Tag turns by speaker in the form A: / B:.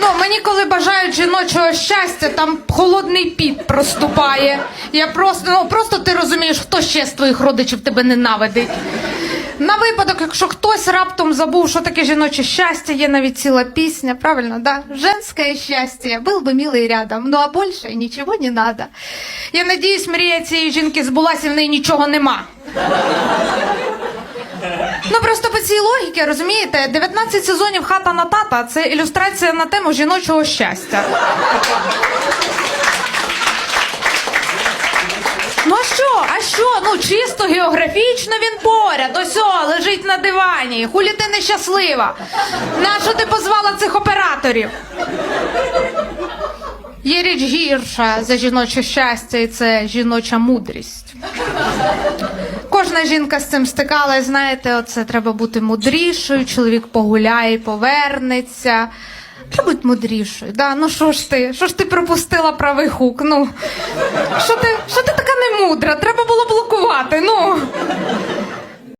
A: Ну, мені коли бажають жіночого щастя, там холодний піт проступає. Я просто, ну просто ти розумієш, хто ще з твоїх родичів тебе ненавидить. На випадок, якщо хтось раптом забув, що таке жіноче щастя, є навіть ціла пісня, правильно, да? Женское счастье, был бы милый рядом, ну а больше нічого не надо. Я надіюсь, мрія цієї жінки збулася, і в неї нічого нема. Цій логіці, розумієте, 19 сезонів хата на тата це ілюстрація на тему жіночого щастя. Ну а що? А що? Ну чисто географічно він поряд. Ось о, лежить на дивані. Хулі ти нещаслива. Нащо ти позвала цих операторів? Є річ гірша за жіноче щастя, і це жіноча мудрість. Кожна жінка з цим стикалась, знаєте, оце треба бути мудрішою, чоловік погуляє, повернеться. Треба бути мудрішою. Да? Ну що ж ти? Що ж ти пропустила правий хук? Ну що ти, що ти така немудра? Треба було блокувати. Ну.